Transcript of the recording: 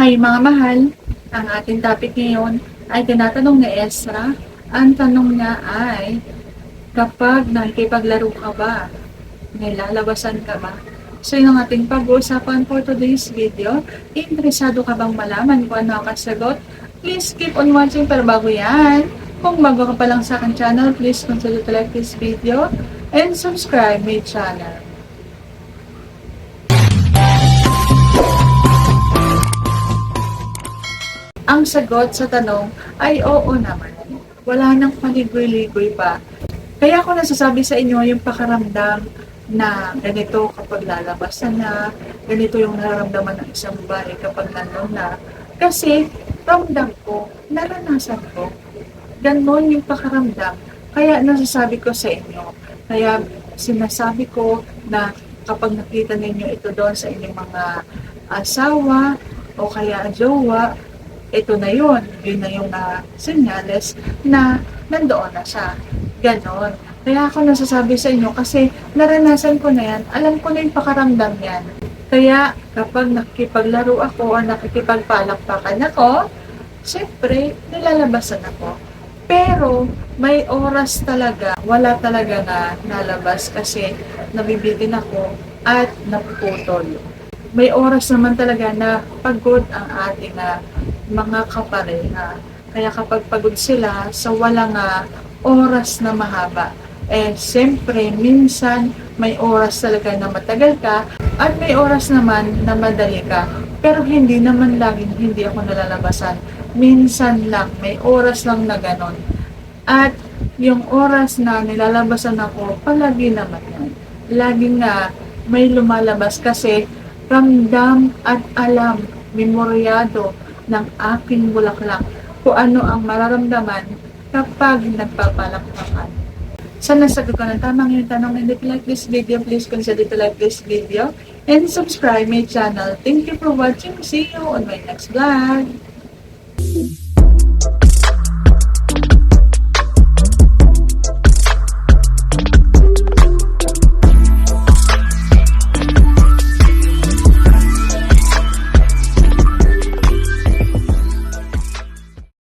Hi mga mahal, ang ating topic ngayon ay tinatanong ni Ezra. Ang tanong niya ay, kapag nakikipaglaro ka ba, nilalabasan ka ba? So yun ang ating pag-uusapan for today's video. Interesado ka bang malaman kung ano ang kasagot? Please keep on watching pero bago yan. Kung bago ka pa lang sa akin channel, please consider to like this video and subscribe my channel. Ang sagot sa tanong ay oo naman. Wala nang paligoy-ligoy pa. Kaya ako nasasabi sa inyo yung pakaramdam na ganito kapag lalabas na ganito yung nararamdaman ng isang babae kapag nandun na. Kasi ramdam ko, naranasan ko. Ganon yung pakaramdam. Kaya nasasabi ko sa inyo. Kaya sinasabi ko na kapag nakita ninyo ito doon sa inyong mga asawa o kaya jowa, ito na yun. Yun na yung uh, senyales na nandoon na siya. Ganon. Kaya ako nasasabi sa inyo kasi naranasan ko na yan. Alam ko na yung pakaramdam yan. Kaya kapag nakikipaglaro ako o nakikipagpalakpakan ako, syempre, nilalabasan ako. Pero may oras talaga, wala talaga na nalabas kasi nabibitin ako at napuputol. May oras naman talaga na pagod ang ating ah, mga kapareha. Kaya kapag pagod sila sa walang ah, oras na mahaba, eh siyempre minsan may oras talaga na matagal ka at may oras naman na madali ka. Pero hindi naman laging hindi ako nalalabasan. Minsan lang, may oras lang na ganon. At yung oras na nilalabasan ako, palagi naman yan. Laging nga may lumalabas kasi ramdam at alam, memoryado ng aking bulaklak kung ano ang mararamdaman kapag nagpapalakpakan. Sana sagot ko ng tamang yung tanong and if you like this video, please consider to like this video and subscribe my channel. Thank you for watching. See you on my next vlog.